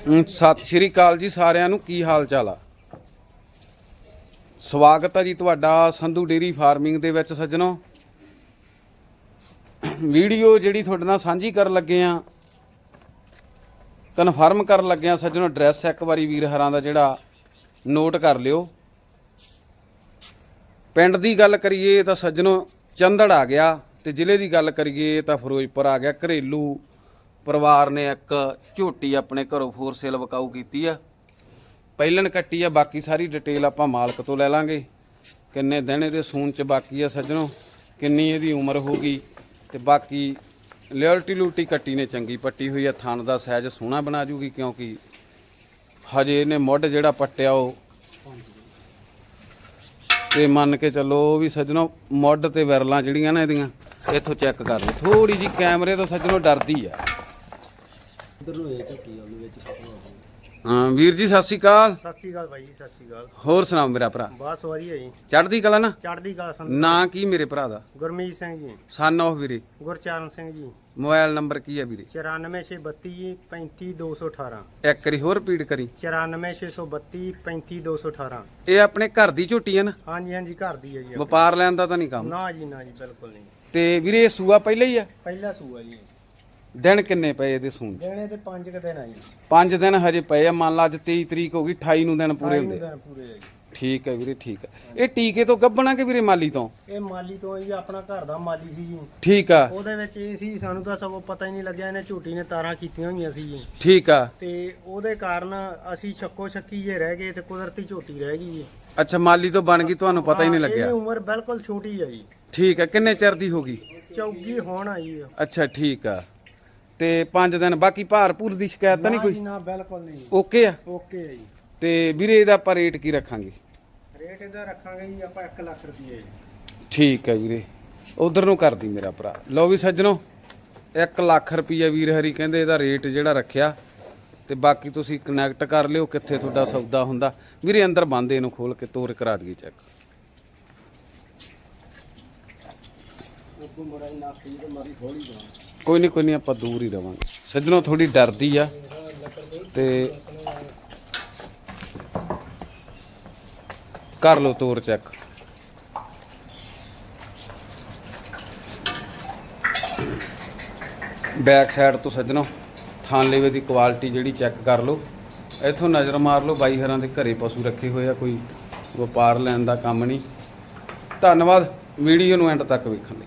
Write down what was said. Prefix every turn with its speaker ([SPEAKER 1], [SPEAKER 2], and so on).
[SPEAKER 1] ਸਤਿ ਸ਼੍ਰੀ ਅਕਾਲ ਜੀ ਸਾਰਿਆਂ ਨੂੰ, ਕੀ ਹਾਲ ਚਾਲ ਆ? ਸਵਾਗਤ ਹੈ ਜੀ ਤੁਹਾਡਾ ਸੰਧੂ ਡੇਰੀ ਫਾਰਮਿੰਗ ਦੇ ਵਿੱਚ ਸੱਜਣੋ। ਵੀਡੀਓ ਜਿਹੜੀ ਤੁਹਾਡੇ ਨਾਲ ਸਾਂਝੀ ਕਰਨ ਲੱਗੇ ਆ, ਕਨਫਰਮ ਕਰਨ ਲੱਗੇ ਆ ਸੱਜਣੋ, ਐਡਰੈਸ ਇੱਕ ਵਾਰੀ ਵੀਰ ਹਰਾਂ ਦਾ ਜਿਹੜਾ, ਨੋਟ ਕਰ ਲਿਓ। ਪਿੰਡ ਦੀ ਗੱਲ ਕਰੀਏ ਤਾਂ ਸੱਜਣੋ, ਚੰਦੜ ਆ ਗਿਆ ਤੇ ਜ਼ਿਲ੍ਹੇ ਦੀ ਗੱਲ ਕਰੀਏ ਤਾਂ ਫਿਰੋਜ਼ਪੁਰ ਆ ਗਿਆ, ਘਰੇਲੂ ਪਰਿਵਾਰ ਨੇ ਇੱਕ ਝੋਟੀ ਆਪਣੇ ਘਰੋਂ ਫੋਰ ਸੇਲ ਵਕਾਊ ਕੀਤੀ ਆ। ਪਹਿਲਣ ਕੱਟੀ ਆ, ਬਾਕੀ ਸਾਰੀ ਡਿਟੇਲ ਆਪਾਂ ਮਾਲਕ ਤੋਂ ਲੈ ਲਾਂਗੇ। ਕਿੰਨੇ ਦਿਨ ਇਹਦੇ ਸੂਨ ਚ ਬਾਕੀ ਆ ਸੱਜਣੋ, ਕਿੰਨੀ ਇਹਦੀ ਉਮਰ ਹੋਗੀ ਤੇ ਬਾਕੀ ਲਿਓਲਟੀ ਲੂਟੀ ਕੱਟੀ ਨੇ ਚੰਗੀ ਪੱਟੀ ਹੋਈ ਆ, ਥਣ ਦਾ ਸਾਈਜ਼ ਸੋਹਣਾ ਬਣਾ ਜੂਗੀ ਕਿਉਂਕਿ ਹਜੇ ਇਹਨੇ ਮੁੱਢ ਜਿਹੜਾ ਪੱਟਿਆ ਉਹ। ਤੇ ਮੰਨ ਕੇ ਚੱਲੋ ਵੀ ਸੱਜਣੋ, ਮੁੱਢ ਤੇ ਵਿਰਲਾਂ ਜਿਹੜੀਆਂ ਨਾ ਇਹਦੀਆਂ, ਇੱਥੋਂ ਚੈੱਕ ਕਰ ਲਓ। ਥੋੜੀ ਜੀ ਕੈਮਰੇ ਤੋਂ ਸੱਜਣੋ ਡਰਦੀ ਆ। ਹਾਂ ਵੀਰ ਜੀ ਸਤਿ ਸ਼੍ਰੀ ਅਕਾਲ।
[SPEAKER 2] ਸਤਿ ਸ਼੍ਰੀ ਅਕਾਲ ਭਾਈ ਜੀ, ਸਤਿ ਸ਼੍ਰੀ ਅਕਾਲ।
[SPEAKER 1] ਹੋਰ ਸੁਣਾਓ ਮੇਰਾ ਭਰਾ?
[SPEAKER 2] ਬਸ ਹੈ ਜੀ।
[SPEAKER 1] ਚੜ੍ਹਦੀ ਕਲਾ ਨਾ?
[SPEAKER 2] ਚੜ੍ਹਦੀ ਕਲਾ ਸੰਤ।
[SPEAKER 1] ਨਾਂ ਕੀ ਮੇਰੇ ਭਰਾ ਦਾ?
[SPEAKER 2] ਗੁਰਮੀਤ ਸਿੰਘ ਜੀ।
[SPEAKER 1] ਸਨ ਆਫ ਵੀਰੇ।
[SPEAKER 2] ਗੁਰਚਰਨ ਸਿੰਘ ਜੀ।
[SPEAKER 1] ਮੋਬਾਈਲ ਨੰਬਰ ਕੀ ਹੈ ਵੀਰੇ?
[SPEAKER 2] 94632 35218
[SPEAKER 1] ਇੱਕ ਵਾਰੀ ਹੋਰ ਰਿਪੀਟ ਕਰੀ।
[SPEAKER 2] 94632 35218
[SPEAKER 1] ਇਹ ਆਪਣੇ ਘਰ ਦੀ ਝੋਟੀ ਹੈ ਨਾ?
[SPEAKER 2] ਹਾਂਜੀ ਹਾਂਜੀ ਘਰ ਦੀ ਹੈ ਜੀ।
[SPEAKER 1] ਵਪਾਰ ਲੈਣ ਦਾ ਤਾਂ ਨਹੀਂ ਕੰਮ?
[SPEAKER 2] ਨਾ ਜੀ ਨਾ ਜੀ ਬਿਲਕੁਲ ਨਹੀਂ।
[SPEAKER 1] ਤੇ ਵੀਰੇ ਇਹ ਸੂਆ ਪਹਿਲਾਂ ਹੀ ਆ?
[SPEAKER 2] ਪਹਿਲਾ ਸੂਆ ਜੀ
[SPEAKER 1] ਦਿਨ ਕਿੰਨੇ ਪਏ ਇਹਦੇ ਸੂਣ
[SPEAKER 2] ਦੇਣੇ ਤੇ 5 ਕੁ ਦਿਨ ਆ ਜੀ।
[SPEAKER 1] ਪੰਜ ਦਿਨ ਹਜੇ ਪਏ ਆ ਮੰਨ ਲਾ ਅੱਜ 23 ਤਰੀਕ ਹੋ ਗਈ 28 ਨੂੰ ਦਿਨ ਪੂਰੇ ਹੁੰਦੇ।
[SPEAKER 2] ਦਿਨ ਪੂਰੇ ਆ ਜੀ।
[SPEAKER 1] ਠੀਕ ਹੈ ਵੀਰੇ ਠੀਕ ਹੈ। ਇਹ ਟੀਕੇ ਤੋਂ ਗੱਬਣਾ ਕਿ ਵੀਰੇ ਮਾਲੀ ਤੋਂ?
[SPEAKER 2] ਇਹ ਮਾਲੀ ਤੋਂ ਜੀ ਆਪਣਾ ਘਰ ਦਾ ਮਾਲੀ ਸੀ ਜੀ।
[SPEAKER 1] ਠੀਕ ਆ।
[SPEAKER 2] ਉਹਦੇ ਵਿੱਚ ਇਹ ਸੀ ਸਾਨੂੰ ਤਾਂ ਸਗੋਂ ਪਤਾ ਹੀ ਨਹੀਂ ਲੱਗਿਆ ਇਹਨੇ ਝੂਟੀ ਨੇ ਤਾਰਾਂ ਕੀਤੀਆਂ ਹੋਈਆਂ ਸੀ ਜੀ।
[SPEAKER 1] ਠੀਕ ਆ।
[SPEAKER 2] ਤੇ ਉਹਦੇ ਕਾਰਨ ਅਸੀਂ ਸ਼ੱਕੋ ਸ਼ੱਕੀ ਜੇ ਰਹਿ ਗਏ ਤੇ ਕੁਦਰਤੀ ਝੋਟੀ ਰਹਿ ਗਈ ਜੀ।
[SPEAKER 1] ਅੱਛਾ ਮਾਲੀ ਤੋਂ ਬਣ ਗਈ ਤੁਹਾਨੂੰ ਪਤਾ ਹੀ ਨਹੀਂ ਲੱਗਿਆ।
[SPEAKER 2] ਇਹਦੀ ਉਮਰ ਬਿਲਕੁਲ ਛੋਟੀ ਹੈ ਜੀ।
[SPEAKER 1] ਠੀਕ ਆ ਕਿੰਨੇ ਚਿਰ ਦੀ ਹੋ ਗਈ?
[SPEAKER 2] ਚੌਗੀ ਹੋਣ ਆਈ ਆ।
[SPEAKER 1] ਅੱਛਾ ਠੀਕ ਆ। ਤੇ 5 ਦਿਨ ਬਾਕੀ ਭਾਰਪੂਰ ਦੀ ਸ਼ਿਕਾਇਤ ਤਾਂ ਨਹੀਂ ਕੋਈ?
[SPEAKER 2] ਨਾ ਬਿਲਕੁਲ ਨਹੀਂ।
[SPEAKER 1] ਓਕੇ ਆ?
[SPEAKER 2] ਓਕੇ ਹੈ ਜੀ।
[SPEAKER 1] ਤੇ ਵੀਰੇ ਇਹਦਾ ਆਪਾਂ ਰੇਟ ਕੀ ਰੱਖਾਂਗੇ?
[SPEAKER 2] ਰੇਟ ਇਹਦਾ ਰੱਖਾਂਗੇ ਜੀ ਆਪਾਂ 1 ਲੱਖ ਰੁਪਏ
[SPEAKER 1] ਠੀਕ ਹੈ ਵੀਰੇ। ਉਧਰ ਨੂੰ ਕਰਦੀ ਮੇਰਾ ਭਰਾ। ਲਓ ਵੀ ਸੱਜਣੋ 1 ਲੱਖ ਰੁਪਈਆ ਵੀਰ ਹਰੀ ਕਹਿੰਦੇ ਇਹਦਾ ਰੇਟ ਜਿਹੜਾ ਰੱਖਿਆ। ਤੇ ਬਾਕੀ ਤੁਸੀਂ ਕਨੈਕਟ ਕਰ ਲਿਓ ਕਿੱਥੇ ਤੁਹਾਡਾ ਸੌਦਾ ਹੁੰਦਾ। ਵੀਰੇ ਅੰਦਰ ਬੰਦ ਇਹਨੂੰ ਖੋਲ ਕੇ ਤੋਰ ਕਰਾ ਦਈਏ ਚੈੱਕ ਕੋਈ ਨਹੀਂ ਕੋਈ ਨਹੀਂ ਆਪਾਂ ਦੂਰ ਹੀ ਰਵਾਂਗੇ। ਸੱਜਣੋ ਥੋੜੀ ਡਰਦੀ ਆ। ਤੇ ਕਰ ਲਓ ਤੋਰ ਚੈੱਕ। ਬੈਕ ਸਾਈਡ ਤੋਂ ਸੱਜਣੋ, ਥਾਂ ਲੇਵੇ ਦੀ ਕੁਆਲਿਟੀ ਜਿਹੜੀ ਚੈੱਕ ਕਰ ਲਓ। ਇੱਥੋਂ ਨਜ਼ਰ ਮਾਰ ਲਓ, ਬਾਈ ਹਰਾਂ ਦੇ ਘਰੇ ਪਸ਼ੂ ਰੱਖੇ ਹੋਏ ਆ, ਕੋਈ ਵਪਾਰ ਲੈਣ ਦਾ ਕੰਮ ਨਹੀਂ ਧੰਨਵਾਦ, ਵੀਡੀਓ ਨੂੰ ਐਂਡ ਤੱਕ ਵੇਖਣ ਲਈ।